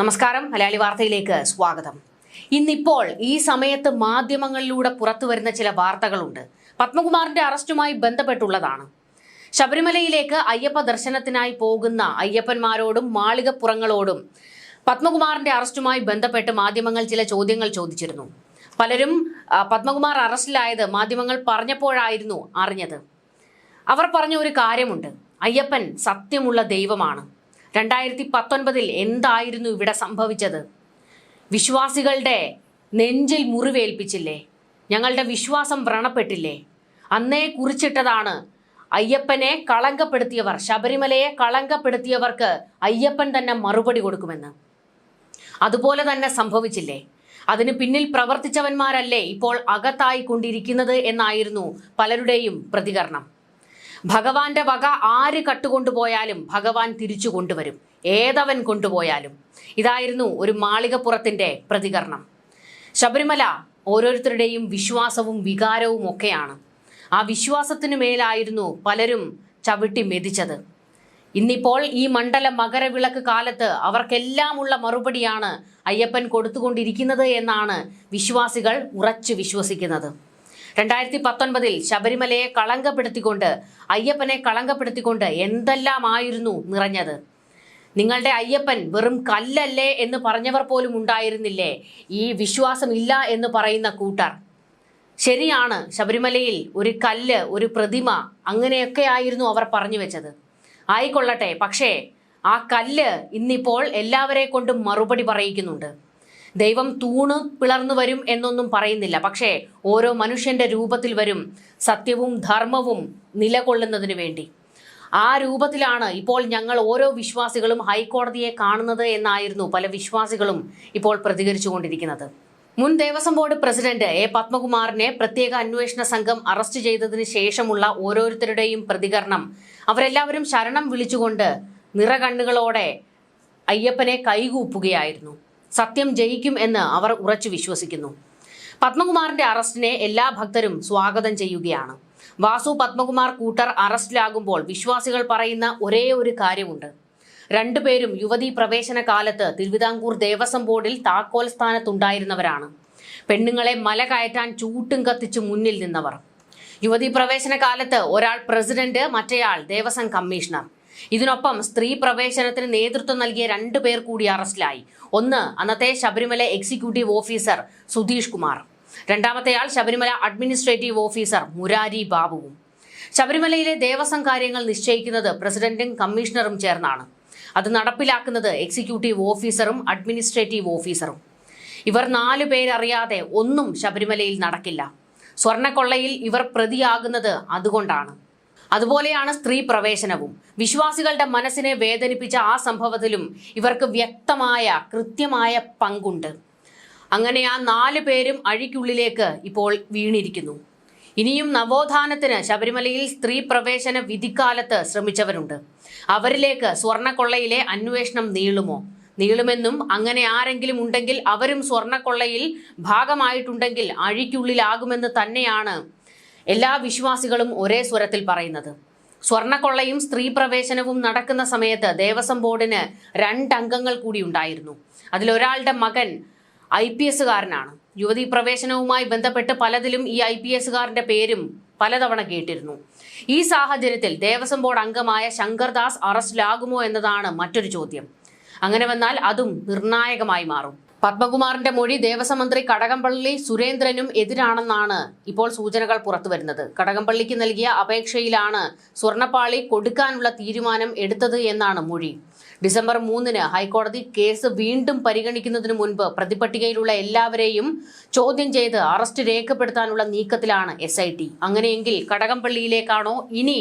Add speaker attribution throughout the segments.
Speaker 1: നമസ്കാരം. മലയാളി വാർത്തയിലേക്ക് സ്വാഗതം. ഇന്നിപ്പോൾ ഈ സമയത്ത് മാധ്യമങ്ങളിലൂടെ പുറത്തു വരുന്ന ചില വാർത്തകളുണ്ട്. പത്മകുമാറിന്റെ അറസ്റ്റുമായി ബന്ധപ്പെട്ടുള്ളതാണ്. ശബരിമലയിലേക്ക് അയ്യപ്പ ദർശനത്തിനായി പോകുന്ന അയ്യപ്പന്മാരോടും മാളികപ്പുറങ്ങളോടും പത്മകുമാറിന്റെ അറസ്റ്റുമായി ബന്ധപ്പെട്ട് മാധ്യമങ്ങൾ ചില ചോദ്യങ്ങൾ ചോദിച്ചിരുന്നു. പലരും പത്മകുമാർ അറസ്റ്റിലായത് മാധ്യമങ്ങൾ പറഞ്ഞപ്പോഴായിരുന്നു അറിഞ്ഞത്. അവർ പറഞ്ഞ ഒരു കാര്യമുണ്ട്. അയ്യപ്പൻ സത്യമുള്ള ദൈവമാണ്. രണ്ടായിരത്തി പത്തൊൻപതിൽ എന്തായിരുന്നു ഇവിടെ സംഭവിച്ചത്? വിശ്വാസികളുടെ നെഞ്ചിൽ മുറിവേൽപ്പിച്ചില്ലേ? ഞങ്ങളുടെ വിശ്വാസം വ്രണപ്പെട്ടില്ലേ? അന്നേ കുറിച്ചിട്ടതാണ് അയ്യപ്പനെ കളങ്കപ്പെടുത്തിയവർ ശബരിമലയെ കളങ്കപ്പെടുത്തിയവർക്ക് അയ്യപ്പൻ തന്നെ മറുപടി കൊടുക്കുമെന്ന്. അതുപോലെ തന്നെ സംഭവിച്ചില്ലേ? അതിന് പിന്നിൽ പ്രവർത്തിച്ചവന്മാരല്ലേ ഇപ്പോൾ അകത്തായിക്കൊണ്ടിരിക്കുന്നത് എന്നായിരുന്നു പലരുടെയും പ്രതികരണം. ഭഗവാന്റെ വക ആര് കട്ടുകൊണ്ടുപോയാലും ഭഗവാൻ തിരിച്ചു കൊണ്ടുവരും. ഏതവൻ കൊണ്ടുപോയാലും. ഇതായിരുന്നു ഒരു മാളികപ്പുറത്തിന്റെ പ്രതികരണം. ശബരിമല ഓരോരുത്തരുടെയും വിശ്വാസവും വികാരവും ഒക്കെയാണ്. ആ വിശ്വാസത്തിനു മേലായിരുന്നു പലരും ചവിട്ടി മെതിച്ചത്. ഇന്നിപ്പോൾ ഈ മണ്ഡല മകരവിളക്ക് കാലത്ത് അവർക്കെല്ലാമുള്ള മറുപടിയാണ് അയ്യപ്പൻ കൊടുത്തുകൊണ്ടിരിക്കുന്നത് എന്നാണ് വിശ്വാസികൾ ഉറച്ചു വിശ്വസിക്കുന്നത്. രണ്ടായിരത്തി പത്തൊൻപതിൽ ശബരിമലയെ കളങ്കപ്പെടുത്തിക്കൊണ്ട് അയ്യപ്പനെ കളങ്കപ്പെടുത്തിക്കൊണ്ട് എന്തെല്ലാമായിരുന്നു നിറഞ്ഞത്? നിങ്ങളുടെ അയ്യപ്പൻ വെറും കല്ലല്ലേ എന്ന് പറഞ്ഞവർ പോലും ഉണ്ടായിരുന്നില്ലേ? ഈ വിശ്വാസമില്ല എന്ന് പറയുന്ന കൂട്ടർ. ശരിയാണ് ശബരിമലയിൽ ഒരു കല്ല് ഒരു പ്രതിമ അങ്ങനെയൊക്കെ ആയിരുന്നു അവർ പറഞ്ഞു വെച്ചത്. ആയിക്കൊള്ളട്ടെ പക്ഷേ ആ കല്ല് ഇന്നിപ്പോൾ എല്ലാവരെ കൊണ്ടും മറുപടി പറയിക്കുന്നുണ്ട്. ദൈവം തൂണ് പിളർന്നു വരും എന്നൊന്നും പറയുന്നില്ല. പക്ഷേ ഓരോ മനുഷ്യന്റെ രൂപത്തിൽ വരും സത്യവും ധർമ്മവും നിലകൊള്ളുന്നതിന് വേണ്ടി. ആ രൂപത്തിലാണ് ഇപ്പോൾ ഞങ്ങൾ ഓരോ വിശ്വാസികളും ഹൈക്കോടതിയെ കാണുന്നത് എന്നായിരുന്നു പല വിശ്വാസികളും ഇപ്പോൾ പ്രതികരിച്ചുകൊണ്ടിരിക്കുന്നത്. മുൻ ദേവസ്വം ബോർഡ് പ്രസിഡന്റ് എ പത്മകുമാറിനെ പ്രത്യേക അന്വേഷണ സംഘം അറസ്റ്റ് ചെയ്തതിന് ശേഷമുള്ള ഓരോരുത്തരുടെയും പ്രതികരണം അവരെല്ലാവരും ശരണം വിളിച്ചുകൊണ്ട് നിറകണ്ണുകളോടെ അയ്യപ്പനെ കൈകൂപ്പുകയായിരുന്നു. സത്യം ജയിക്കും എന്ന് അവർ ഉറച്ചു വിശ്വസിക്കുന്നു. പത്മകുമാറിന്റെ അറസ്റ്റിനെ എല്ലാ ഭക്തരും സ്വാഗതം ചെയ്യുകയാണ്. വാസു പത്മകുമാർ കൂട്ടർ അറസ്റ്റിലാകുമ്പോൾ വിശ്വാസികൾ പറയുന്ന ഒരേ ഒരു കാര്യമുണ്ട്. രണ്ടുപേരും യുവതീ പ്രവേശന കാലത്ത് തിരുവിതാംകൂർ ദേവസ്വം ബോർഡിൽ താക്കോൽ സ്ഥാനത്തുണ്ടായിരുന്നവരാണ്. പെണ്ണുങ്ങളെ മല കയറ്റാൻ ചൂട്ടും കത്തിച്ച് മുന്നിൽ നിന്നവർ. യുവതീ പ്രവേശന കാലത്ത് ഒരാൾ പ്രസിഡന്റ് മറ്റേയാൾ ദേവസ്വം കമ്മീഷണർ. ഇതിനൊപ്പം സ്ത്രീ പ്രവേശനത്തിന് നേതൃത്വം നൽകിയ രണ്ടു പേർ കൂടി അറസ്റ്റിലായി. ഒന്ന് അന്നത്തെ ശബരിമല എക്സിക്യൂട്ടീവ് ഓഫീസർ സുധീഷ് കുമാർ. രണ്ടാമത്തെയാൾ ശബരിമല അഡ്മിനിസ്ട്രേറ്റീവ് ഓഫീസർ മുരാരി ബാബുവും. ശബരിമലയിലെ ദേവസ്വം കാര്യങ്ങൾ നിശ്ചയിക്കുന്നത് പ്രസിഡന്റും കമ്മീഷണറും ചേർന്നാണ്. അത് നടപ്പിലാക്കുന്നത് എക്സിക്യൂട്ടീവ് ഓഫീസറും അഡ്മിനിസ്ട്രേറ്റീവ് ഓഫീസറും. ഇവർ നാലു പേരറിയാതെ ഒന്നും ശബരിമലയിൽ നടക്കില്ല. സ്വർണക്കൊള്ളയിൽ ഇവർ പ്രതിയാകുന്നത് അതുകൊണ്ടാണ്. അതുപോലെയാണ് സ്ത്രീ പ്രവേശനവും. വിശ്വാസികളുടെ മനസ്സിനെ വേദനിപ്പിച്ച ആ സംഭവത്തിലും ഇവർക്ക് വ്യക്തമായ കൃത്യമായ പങ്കുണ്ട്. അങ്ങനെ ആ നാല് പേരും അഴിക്കുള്ളിലേക്ക് ഇപ്പോൾ വീണിരിക്കുന്നു. ഇനിയും നവോത്ഥാനത്തിന് ശബരിമലയിൽ സ്ത്രീ പ്രവേശന വിധിക്കാലത്ത് ശ്രമിച്ചവരുണ്ട്. അവരിലേക്ക് സ്വർണക്കൊള്ളയിലെ അന്വേഷണം നീളുമോ? നീളുമെന്നും അങ്ങനെ ആരെങ്കിലും ഉണ്ടെങ്കിൽ അവരും സ്വർണക്കൊള്ളയിൽ ഭാഗമായിട്ടുണ്ടെങ്കിൽ അഴിക്കുള്ളിലാകുമെന്ന് തന്നെയാണ് എല്ലാ വിശ്വാസികളും ഒരേ സ്വരത്തിൽ പറയുന്നത്. സ്വർണക്കൊള്ളയും സ്ത്രീ പ്രവേശനവും നടക്കുന്ന സമയത്ത് ദേവസ്വം ബോർഡിന് രണ്ടംഗങ്ങൾ കൂടി ഉണ്ടായിരുന്നു. അതിലൊരാളുടെ മകൻ ഐ പി എസുകാരനാണ് യുവതി പ്രവേശനവുമായി ബന്ധപ്പെട്ട് പലതിലും ഈ ഐ പി എസുകാരന്റെ പേരും പലതവണ കേട്ടിരുന്നു. ഈ സാഹചര്യത്തിൽ ദേവസ്വം ബോർഡ് അംഗമായ ശങ്കർദാസ് അറസ്റ്റിലാകുമോ എന്നതാണ് മറ്റൊരു ചോദ്യം. അങ്ങനെ വന്നാൽ അതും നിർണായകമായി മാറും. പത്മകുമാറിന്റെ മൊഴി ദേവസ്വം മന്ത്രി കടകംപള്ളി സുരേന്ദ്രനും എതിരാണെന്നാണ് ഇപ്പോൾ സൂചനകൾ പുറത്തുവരുന്നത്. കടകംപള്ളിക്ക് നൽകിയ അപേക്ഷയിലാണ് സ്വർണപ്പാളി കൊടുക്കാനുള്ള തീരുമാനം എടുത്തത് എന്നാണ് മൊഴി. ഡിസംബർ മൂന്നിന് ഹൈക്കോടതി കേസ് വീണ്ടും പരിഗണിക്കുന്നതിന് മുൻപ് പ്രതിപട്ടികയിലുള്ള എല്ലാവരെയും ചോദ്യം ചെയ്ത് അറസ്റ്റ് രേഖപ്പെടുത്താനുള്ള നീക്കത്തിലാണ് എസ് അങ്ങനെയെങ്കിൽ കടകംപള്ളിയിലേക്കാണോ ഇനി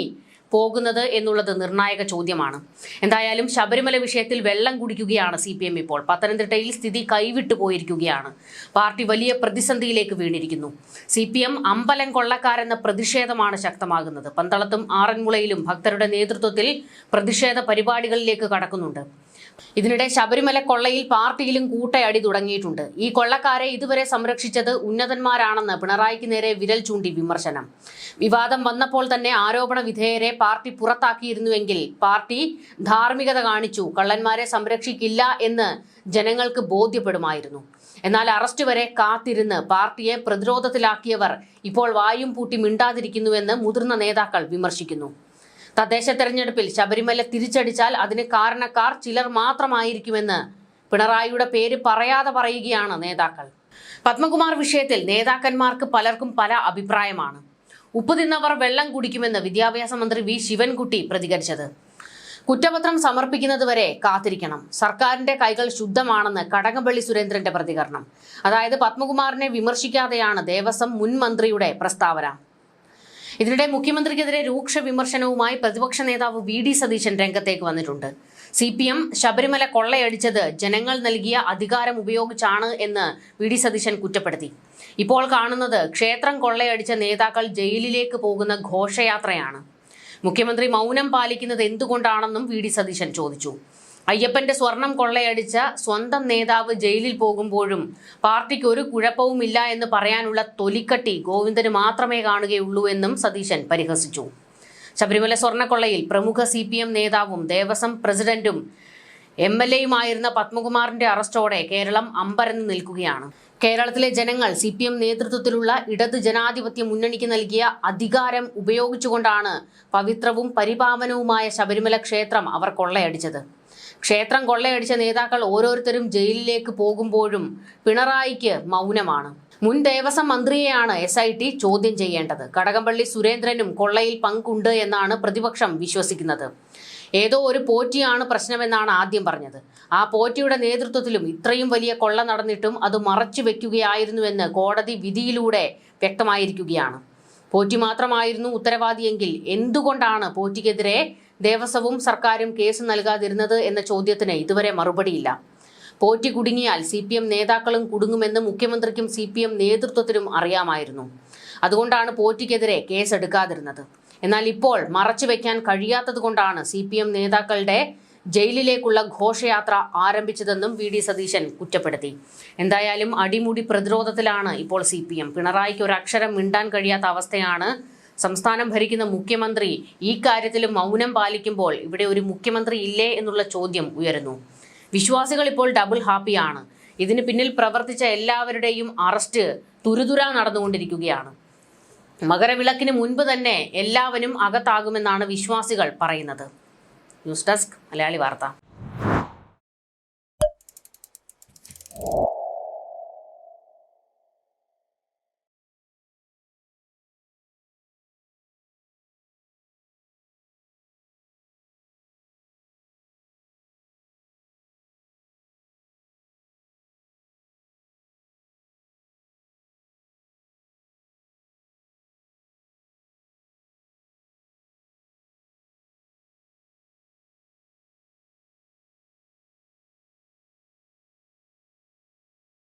Speaker 1: പോകുന്നത് എന്നുള്ളത് നിർണായക ചോദ്യമാണ്. എന്തായാലും ശബരിമല വിഷയത്തിൽ വെള്ളം കുടിക്കുകയാണ് സി ഇപ്പോൾ. പത്തനംതിട്ടയിൽ സ്ഥിതി കൈവിട്ടു പോയിരിക്കുകയാണ്. പാർട്ടി വലിയ പ്രതിസന്ധിയിലേക്ക് വീണിരിക്കുന്നു. സി പി എം അമ്പലം കൊള്ളക്കാരെന്ന പ്രതിഷേധമാണ് ശക്തമാകുന്നത്. പന്തളത്തും ആറന്മുളയിലും ഭക്തരുടെ നേതൃത്വത്തിൽ പ്രതിഷേധ പരിപാടികളിലേക്ക് കടക്കുന്നുണ്ട്. ഇതിനിടെ ശബരിമല കൊള്ളയിൽ പാർട്ടിയിലും കൂട്ടയടി തുടങ്ങിയിട്ടുണ്ട്. ഈ കൊള്ളക്കാരെ ഇതുവരെ സംരക്ഷിച്ചത് ഉന്നതന്മാരാണെന്ന് പിണറായിക്ക് നേരെ വിരൽ ചൂണ്ടി വിമർശനം. വിവാദം വന്നപ്പോൾ തന്നെ ആരോപണ വിധേയരെ പാർട്ടി പുറത്താക്കിയിരുന്നുവെങ്കിൽ പാർട്ടി ധാർമ്മികത കാണിച്ചു കള്ളന്മാരെ സംരക്ഷിക്കില്ല എന്ന് ജനങ്ങൾക്ക് ബോധ്യപ്പെടുമായിരുന്നു. എന്നാൽ അറസ്റ്റ് വരെ കാത്തിരുന്ന് പാർട്ടിയെ പ്രതിരോധത്തിലാക്കിയവർ ഇപ്പോൾ വായും പൂട്ടി മിണ്ടാതിരിക്കുന്നുവെന്ന് മുതിർന്ന നേതാക്കൾ വിമർശിക്കുന്നു. തദ്ദേശ തെരഞ്ഞെടുപ്പിൽ ശബരിമല തിരിച്ചടിച്ചാൽ അതിന് കാരണക്കാർ ചിലർ മാത്രമായിരിക്കുമെന്ന് പിണറായിയുടെ പേര് പറയാതെ പറയുകയാണ് നേതാക്കൾ. പത്മകുമാർ വിഷയത്തിൽ നേതാക്കന്മാർക്ക് പലർക്കും പല അഭിപ്രായമാണ്. ഉപ്പ് തിന്നവർ വെള്ളം കുടിക്കുമെന്ന് വിദ്യാഭ്യാസ മന്ത്രി വി ശിവൻകുട്ടി പ്രതികരിച്ചത്. കുറ്റപത്രം സമർപ്പിക്കുന്നതുവരെ കാത്തിരിക്കണം. സർക്കാരിന്റെ കൈകൾ ശുദ്ധമാണെന്ന് കടകംപള്ളി സുരേന്ദ്രന്റെ പ്രതികരണം. അതായത് പത്മകുമാറിനെ വിമർശിക്കാതെയാണ് ദേവസ്വം മുൻ മന്ത്രിയുടെ പ്രസ്താവന. ഇതിനിടെ മുഖ്യമന്ത്രിക്കെതിരെ രൂക്ഷ വിമർശനവുമായി പ്രതിപക്ഷ നേതാവ് വി ഡി സതീശൻ രംഗത്തേക്ക് വന്നിട്ടുണ്ട്. സി പി എം ശബരിമല കൊള്ളയടിച്ചത് ജനങ്ങൾ നൽകിയ അധികാരം ഉപയോഗിച്ചാണ് എന്ന് വി ഡി സതീശൻ കുറ്റപ്പെടുത്തി. ഇപ്പോൾ കാണുന്നത് ക്ഷേത്രം കൊള്ളയടിച്ച നേതാക്കൾ ജയിലിലേക്ക് പോകുന്ന ഘോഷയാത്രയാണ്. മുഖ്യമന്ത്രി മൗനം പാലിക്കുന്നത് എന്തുകൊണ്ടാണെന്നും വി ഡി സതീശൻ ചോദിച്ചു. അയ്യപ്പന്റെ സ്വർണം കൊള്ളയടിച്ച സ്വന്തം നേതാവ് ജയിലിൽ പോകുമ്പോഴും പാർട്ടിക്ക് ഒരു കുഴപ്പവുമില്ല എന്ന് പറയാനുള്ള തൊലിക്കട്ടി ഗോവിന്ദന് മാത്രമേ കാണുകയുള്ളൂ എന്നും സതീശൻ പരിഹസിച്ചു. ശബരിമല സ്വർണക്കൊള്ളയിൽ പ്രമുഖ സി പി എം നേതാവും ദേവസ്വം പ്രസിഡന്റും എം എൽ എയുമായിരുന്ന പത്മകുമാറിന്റെ അറസ്റ്റോടെ കേരളം അമ്പരന്ന് നിൽക്കുകയാണ്. കേരളത്തിലെ ജനങ്ങൾ സി പി എം നേതൃത്വത്തിലുള്ള ഇടത് ജനാധിപത്യ മുന്നണിക്ക് നൽകിയ അധികാരം ഉപയോഗിച്ചുകൊണ്ടാണ് പവിത്രവും പരിപാവനവുമായ ശബരിമല ക്ഷേത്രം അവർ കൊള്ളയടിച്ചത്. ക്ഷേത്രം കൊള്ളയടിച്ച നേതാക്കൾ ഓരോരുത്തരും ജയിലിലേക്ക് പോകുമ്പോഴും പിണറായിക്ക് മൗനമാണ്. മുൻ ദേവസ്വം മന്ത്രിയെയാണ് എസ് ഐ ടി ചോദ്യം ചെയ്യേണ്ടത്. കടകംപള്ളി സുരേന്ദ്രനും കൊള്ളയിൽ പങ്കുണ്ട് എന്നാണ് പ്രതിപക്ഷം വിശ്വസിക്കുന്നത്. ഏതോ ഒരു പോറ്റിയാണ് പ്രശ്നമെന്നാണ് ആദ്യം പറഞ്ഞത്. ആ പോറ്റിയുടെ നേതൃത്വത്തിലും ഇത്രയും വലിയ കൊള്ള നടന്നിട്ടും അത് മറച്ചു വെക്കുകയായിരുന്നുവെന്ന് കോടതി വിധിയിലൂടെ വ്യക്തമായിരിക്കുകയാണ്. പോറ്റി മാത്രമായിരുന്നു ഉത്തരവാദിയെങ്കിൽ എന്തുകൊണ്ടാണ് പോറ്റിക്കെതിരെ ദേവസ്വവും സർക്കാരും കേസ് നൽകാതിരുന്നത് എന്ന ചോദ്യത്തിന് ഇതുവരെ മറുപടിയില്ല. പോറ്റി കുടുങ്ങിയാൽ സി പി എം നേതാക്കളും കുടുങ്ങുമെന്ന് മുഖ്യമന്ത്രിക്കും സി പി എം നേതൃത്വത്തിനും അറിയാമായിരുന്നു. അതുകൊണ്ടാണ് പോറ്റിക്കെതിരെ കേസെടുക്കാതിരുന്നത്. എന്നാൽ ഇപ്പോൾ മറച്ചുവെക്കാൻ കഴിയാത്തതുകൊണ്ടാണ് സി പി എം നേതാക്കളുടെ ജയിലിലേക്കുള്ള ഘോഷയാത്ര ആരംഭിച്ചതെന്നും വി ഡി സതീശൻ കുറ്റപ്പെടുത്തി. എന്തായാലും അടിമുടി പ്രതിരോധത്തിലാണ് ഇപ്പോൾ സി പി എം. പിണറായിക്ക് ഒരു അക്ഷരം മിണ്ടാൻ കഴിയാത്ത അവസ്ഥയാണ് സംസ്ഥാനം ഭരിക്കുന്ന മുഖ്യമന്ത്രി ഈ കാര്യത്തിൽ മൗനം പാലിക്കുമ്പോൾ ഇവിടെ ഒരു മുഖ്യമന്ത്രി ഇല്ലേ എന്നുള്ള ചോദ്യം ഉയരുന്നു. വിശ്വാസികൾ ഇപ്പോൾ ഡബിൾ ഹാപ്പിയാണ് ഇതിന് പിന്നിൽ പ്രവർത്തിച്ച എല്ലാവരുടെയും അറസ്റ്റ് തുരുതുര നടന്നുകൊണ്ടിരിക്കുകയാണ്. മകരവിളക്കിന് മുൻപ് തന്നെ എല്ലാവരും അകത്താകുമെന്നാണ് വിശ്വാസികൾ പറയുന്നത്. ന്യൂസ് ഡെസ്ക് മലയാളി വാർത്ത.